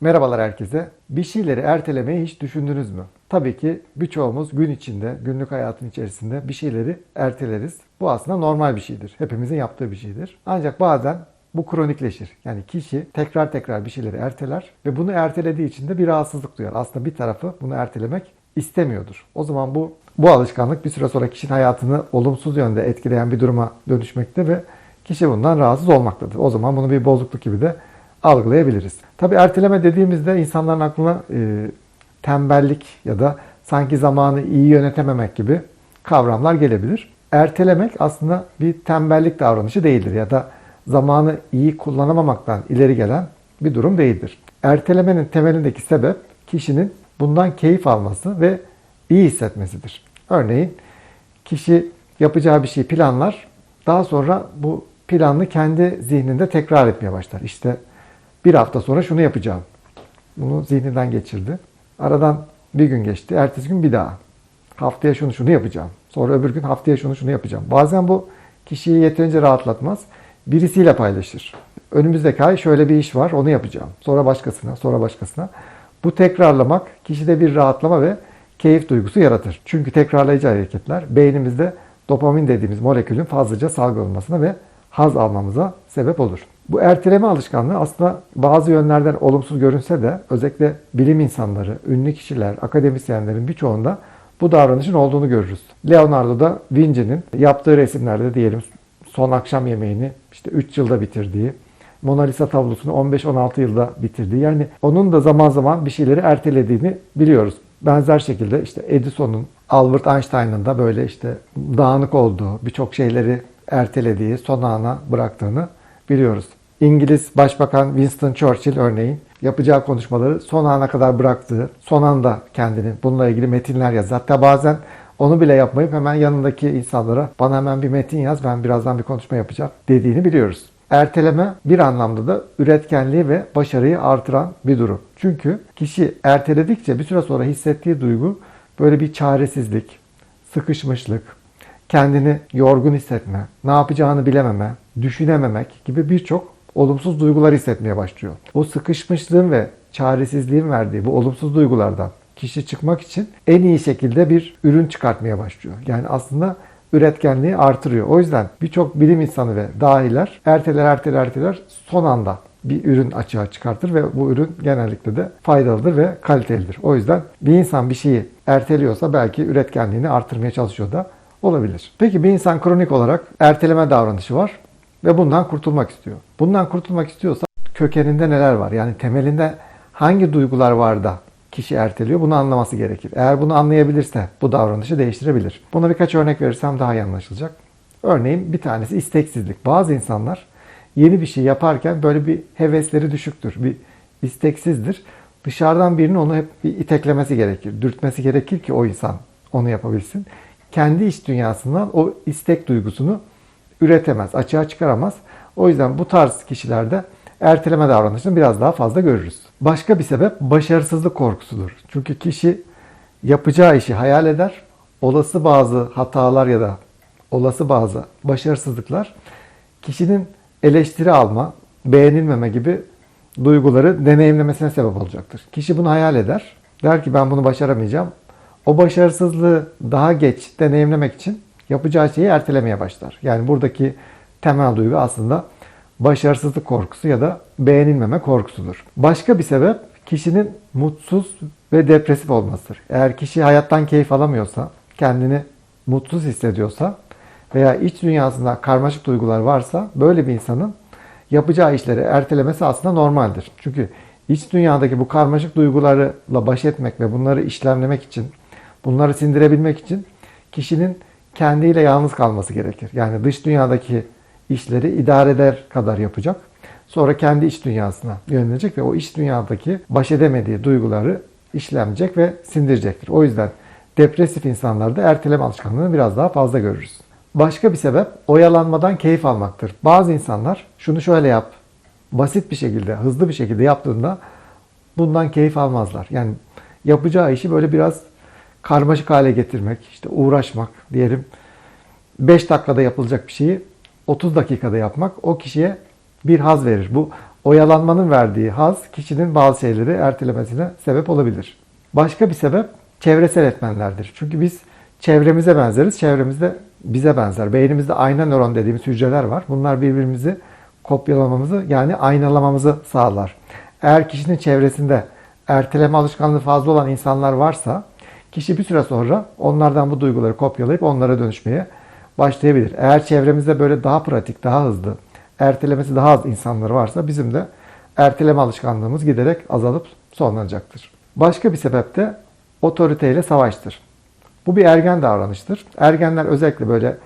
Merhabalar herkese. Bir şeyleri ertelemeyi hiç düşündünüz mü? Tabii ki birçoğumuz gün içinde, günlük hayatın içerisinde bir şeyleri erteleriz. Bu aslında normal bir şeydir. Hepimizin yaptığı bir şeydir. Ancak bazen bu kronikleşir. Yani kişi tekrar tekrar bir şeyleri erteler ve bunu ertelediği için de bir rahatsızlık duyar. Aslında bir tarafı bunu ertelemek istemiyordur. O zaman bu bu alışkanlık bir süre sonra kişinin hayatını olumsuz yönde etkileyen bir duruma dönüşmekte ve kişi bundan rahatsız olmaktadır. O zaman bunu bir bozukluk gibi de algılayabiliriz. Tabi erteleme dediğimizde insanların aklına e, tembellik ya da sanki zamanı iyi yönetememek gibi kavramlar gelebilir. Ertelemek aslında bir tembellik davranışı değildir ya da zamanı iyi kullanamamaktan ileri gelen bir durum değildir. Ertelemenin temelindeki sebep kişinin bundan keyif alması ve iyi hissetmesidir. Örneğin kişi yapacağı bir şey planlar, daha sonra bu planını kendi zihninde tekrar etmeye başlar. İşte bir hafta sonra şunu yapacağım. Bunu zihninden geçirdi. Aradan bir gün geçti. Ertesi gün bir daha. Haftaya şunu şunu yapacağım. Sonra öbür gün haftaya şunu şunu yapacağım. Bazen bu kişiyi yeterince rahatlatmaz. Birisiyle paylaşır. Önümüzdeki ay şöyle bir iş var onu yapacağım. Sonra başkasına, sonra başkasına. Bu tekrarlamak kişide bir rahatlama ve keyif duygusu yaratır. Çünkü tekrarlayıcı hareketler beynimizde dopamin dediğimiz molekülün fazlaca salgılanmasına ve haz almamıza sebep olur. Bu erteleme alışkanlığı aslında bazı yönlerden olumsuz görünse de özellikle bilim insanları, ünlü kişiler, akademisyenlerin birçoğunda bu davranışın olduğunu görürüz. Leonardo da Vinci'nin yaptığı resimlerde diyelim son akşam yemeğini işte 3 yılda bitirdiği, Mona Lisa tablosunu 15-16 yılda bitirdiği yani onun da zaman zaman bir şeyleri ertelediğini biliyoruz. Benzer şekilde işte Edison'un, Albert Einstein'ın da böyle işte dağınık olduğu, birçok şeyleri ertelediği, son ana bıraktığını biliyoruz. İngiliz Başbakan Winston Churchill örneğin yapacağı konuşmaları son ana kadar bıraktığı, son anda kendini bununla ilgili metinler yazdı. Hatta bazen onu bile yapmayıp hemen yanındaki insanlara bana hemen bir metin yaz ben birazdan bir konuşma yapacağım dediğini biliyoruz. Erteleme bir anlamda da üretkenliği ve başarıyı artıran bir durum. Çünkü kişi erteledikçe bir süre sonra hissettiği duygu böyle bir çaresizlik, sıkışmışlık, kendini yorgun hissetme, ne yapacağını bilememe, düşünememek gibi birçok olumsuz duygular hissetmeye başlıyor. O sıkışmışlığın ve çaresizliğin verdiği bu olumsuz duygulardan kişi çıkmak için en iyi şekilde bir ürün çıkartmaya başlıyor. Yani aslında üretkenliği artırıyor. O yüzden birçok bilim insanı ve dahiler erteler erteler erteler son anda bir ürün açığa çıkartır ve bu ürün genellikle de faydalıdır ve kalitelidir. O yüzden bir insan bir şeyi erteliyorsa belki üretkenliğini artırmaya çalışıyor da olabilir. Peki bir insan kronik olarak erteleme davranışı var ve bundan kurtulmak istiyor. Bundan kurtulmak istiyorsa kökeninde neler var? Yani temelinde hangi duygular var da kişi erteliyor? Bunu anlaması gerekir. Eğer bunu anlayabilirse bu davranışı değiştirebilir. Buna birkaç örnek verirsem daha iyi anlaşılacak. Örneğin bir tanesi isteksizlik. Bazı insanlar yeni bir şey yaparken böyle bir hevesleri düşüktür. Bir isteksizdir. Dışarıdan birinin onu hep bir iteklemesi gerekir. Dürtmesi gerekir ki o insan onu yapabilsin. Kendi iç dünyasından o istek duygusunu üretemez, açığa çıkaramaz. O yüzden bu tarz kişilerde erteleme davranışını biraz daha fazla görürüz. Başka bir sebep başarısızlık korkusudur. Çünkü kişi yapacağı işi hayal eder. Olası bazı hatalar ya da olası bazı başarısızlıklar kişinin eleştiri alma, beğenilmeme gibi duyguları deneyimlemesine sebep olacaktır. Kişi bunu hayal eder. Der ki ben bunu başaramayacağım. O başarısızlığı daha geç deneyimlemek için yapacağı şeyi ertelemeye başlar. Yani buradaki temel duygu aslında başarısızlık korkusu ya da beğenilmeme korkusudur. Başka bir sebep kişinin mutsuz ve depresif olmasıdır. Eğer kişi hayattan keyif alamıyorsa, kendini mutsuz hissediyorsa veya iç dünyasında karmaşık duygular varsa böyle bir insanın yapacağı işleri ertelemesi aslında normaldir. Çünkü iç dünyadaki bu karmaşık duygularla baş etmek ve bunları işlemlemek için, bunları sindirebilmek için kişinin kendiyle yalnız kalması gerekir. Yani dış dünyadaki işleri idare eder kadar yapacak. Sonra kendi iç dünyasına yönelecek ve o iç dünyadaki baş edemediği duyguları işlemeyecek ve sindirecektir. O yüzden depresif insanlarda erteleme alışkanlığını biraz daha fazla görürüz. Başka bir sebep oyalanmadan keyif almaktır. Bazı insanlar şunu şöyle yap, basit bir şekilde, hızlı bir şekilde yaptığında bundan keyif almazlar. Yani yapacağı işi böyle biraz karmaşık hale getirmek, işte uğraşmak diyelim 5 dakikada yapılacak bir şeyi 30 dakikada yapmak o kişiye bir haz verir. Bu oyalanmanın verdiği haz kişinin bazı şeyleri ertelemesine sebep olabilir. Başka bir sebep çevresel etmenlerdir. Çünkü biz çevremize benzeriz, çevremizde bize benzer. Beynimizde ayna nöron dediğimiz hücreler var. Bunlar birbirimizi kopyalamamızı yani aynalamamızı sağlar. Eğer kişinin çevresinde erteleme alışkanlığı fazla olan insanlar varsa kişi bir süre sonra onlardan bu duyguları kopyalayıp onlara dönüşmeye başlayabilir. Eğer çevremizde böyle daha pratik, daha hızlı, ertelemesi daha az insanlar varsa bizim de erteleme alışkanlığımız giderek azalıp sonlanacaktır. Başka bir sebep de otoriteyle savaştır. Bu bir ergen davranıştır. Ergenler özellikle böyle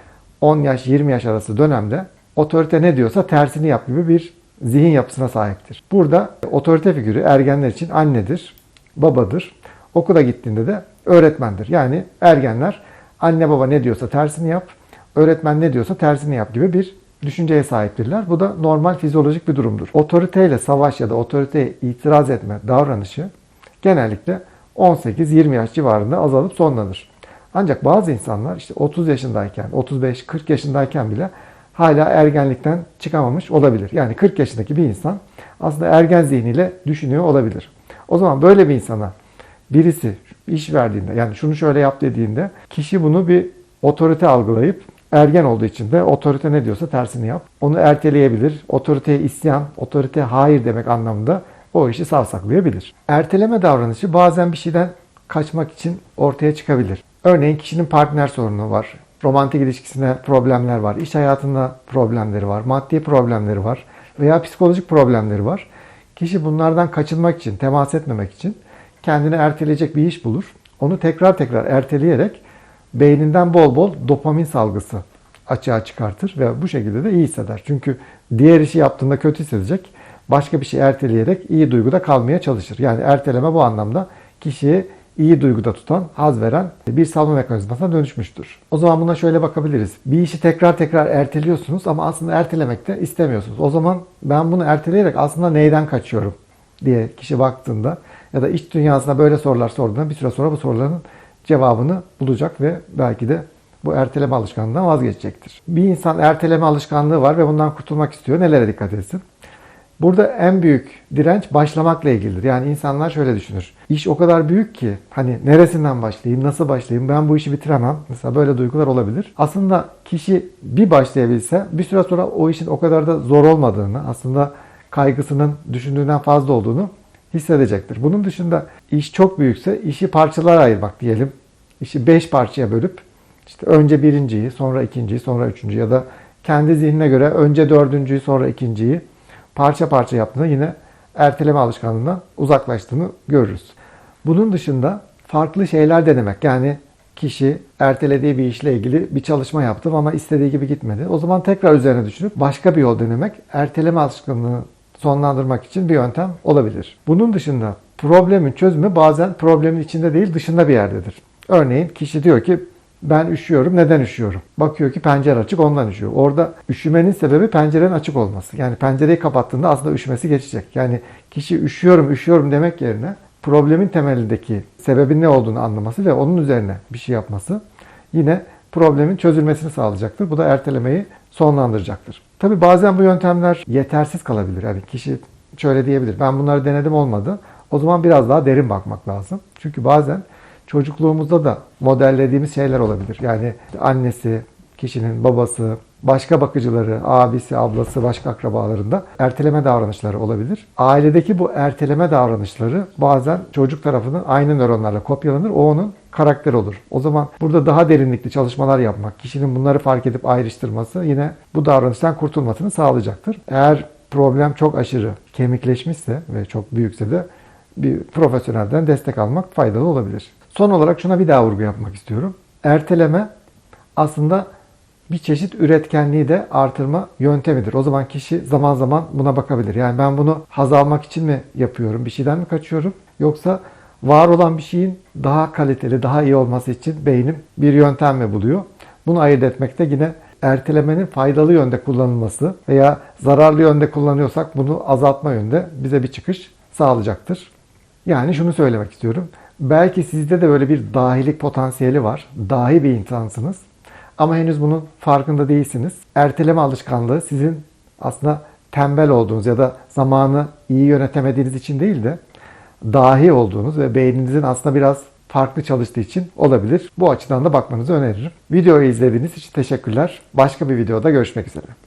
10 yaş 20 yaş arası dönemde otorite ne diyorsa tersini yap gibi bir zihin yapısına sahiptir. Burada otorite figürü ergenler için annedir, babadır. Okula gittiğinde de öğretmendir. Yani ergenler anne baba ne diyorsa tersini yap, öğretmen ne diyorsa tersini yap gibi bir düşünceye sahiptirler. Bu da normal fizyolojik bir durumdur. Otoriteyle savaş ya da otoriteye itiraz etme davranışı genellikle 18-20 yaş civarında azalıp sonlanır. Ancak bazı insanlar işte 30 yaşındayken, 35-40 yaşındayken bile hala ergenlikten çıkamamış olabilir. Yani 40 yaşındaki bir insan aslında ergen zihniyle düşünüyor olabilir. O zaman böyle bir insana birisi iş verdiğinde yani şunu şöyle yap dediğinde kişi bunu bir otorite algılayıp ergen olduğu için de otorite ne diyorsa tersini yap. Onu erteleyebilir. Otoriteye isyan, otoriteye hayır demek anlamında o işi savsaklayabilir. Erteleme davranışı bazen bir şeyden kaçmak için ortaya çıkabilir. Örneğin kişinin partner sorunu var. Romantik ilişkisinde problemler var. iş hayatında problemleri var. Maddi problemleri var. Veya psikolojik problemleri var. Kişi bunlardan kaçınmak için, temas etmemek için kendine erteleyecek bir iş bulur. Onu tekrar tekrar erteleyerek beyninden bol bol dopamin salgısı açığa çıkartır ve bu şekilde de iyi hisseder. Çünkü diğer işi yaptığında kötü hissedecek. Başka bir şey erteleyerek iyi duyguda kalmaya çalışır. Yani erteleme bu anlamda kişiyi iyi duyguda tutan, haz veren bir savunma mekanizmasına dönüşmüştür. O zaman buna şöyle bakabiliriz. Bir işi tekrar tekrar erteliyorsunuz ama aslında ertelemek de istemiyorsunuz. O zaman ben bunu erteleyerek aslında neyden kaçıyorum diye kişi baktığında ya da iç dünyasına böyle sorular sorduğunda bir süre sonra bu soruların cevabını bulacak ve belki de bu erteleme alışkanlığından vazgeçecektir. Bir insan erteleme alışkanlığı var ve bundan kurtulmak istiyor. Nelere dikkat etsin? Burada en büyük direnç başlamakla ilgilidir. Yani insanlar şöyle düşünür. İş o kadar büyük ki hani neresinden başlayayım, nasıl başlayayım, ben bu işi bitiremem. Mesela böyle duygular olabilir. Aslında kişi bir başlayabilse bir süre sonra o işin o kadar da zor olmadığını, aslında kaygısının düşündüğünden fazla olduğunu hissedecektir. Bunun dışında iş çok büyükse işi parçalara ayırmak diyelim. İşi 5 parçaya bölüp işte önce birinciyi, sonra ikinciyi, sonra üçüncüyü ya da kendi zihnine göre önce dördüncüyü, sonra ikinciyi parça parça yaptığında yine erteleme alışkanlığından uzaklaştığını görürüz. Bunun dışında farklı şeyler denemek yani kişi ertelediği bir işle ilgili bir çalışma yaptı ama istediği gibi gitmedi. O zaman tekrar üzerine düşünüp başka bir yol denemek erteleme alışkanlığını sonlandırmak için bir yöntem olabilir. Bunun dışında problemin çözümü bazen problemin içinde değil dışında bir yerdedir. Örneğin kişi diyor ki ben üşüyorum. Neden üşüyorum? Bakıyor ki pencere açık ondan üşüyor. Orada üşümenin sebebi pencerenin açık olması. Yani pencereyi kapattığında aslında üşümesi geçecek. Yani kişi üşüyorum üşüyorum demek yerine problemin temelindeki sebebin ne olduğunu anlaması ve onun üzerine bir şey yapması yine problemin çözülmesini sağlayacaktır. Bu da ertelemeyi sonlandıracaktır. Tabi bazen bu yöntemler yetersiz kalabilir. Yani kişi şöyle diyebilir. Ben bunları denedim olmadı. O zaman biraz daha derin bakmak lazım. Çünkü bazen çocukluğumuzda da modellediğimiz şeyler olabilir. Yani annesi, kişinin babası, başka bakıcıları, abisi, ablası, başka akrabalarında erteleme davranışları olabilir. Ailedeki bu erteleme davranışları bazen çocuk tarafından aynı nöronlarla kopyalanır. O onun karakter olur. O zaman burada daha derinlikli çalışmalar yapmak, kişinin bunları fark edip ayrıştırması yine bu davranıştan kurtulmasını sağlayacaktır. Eğer problem çok aşırı kemikleşmişse ve çok büyükse de bir profesyonelden destek almak faydalı olabilir. Son olarak şuna bir daha vurgu yapmak istiyorum. Erteleme aslında bir çeşit üretkenliği de artırma yöntemidir. O zaman kişi zaman zaman buna bakabilir. Yani ben bunu haz almak için mi yapıyorum? Bir şeyden mi kaçıyorum? Yoksa var olan bir şeyin daha kaliteli, daha iyi olması için beynim bir yöntem mi buluyor? Bunu ayırt etmekte yine ertelemenin faydalı yönde kullanılması veya zararlı yönde kullanıyorsak bunu azaltma yönde bize bir çıkış sağlayacaktır. Yani şunu söylemek istiyorum. Belki sizde de böyle bir dahilik potansiyeli var. Dahi bir insansınız. Ama henüz bunun farkında değilsiniz. Erteleme alışkanlığı sizin aslında tembel olduğunuz ya da zamanı iyi yönetemediğiniz için değil de dahi olduğunuz ve beyninizin aslında biraz farklı çalıştığı için olabilir. Bu açıdan da bakmanızı öneririm. Videoyu izlediğiniz için teşekkürler. Başka bir videoda görüşmek üzere.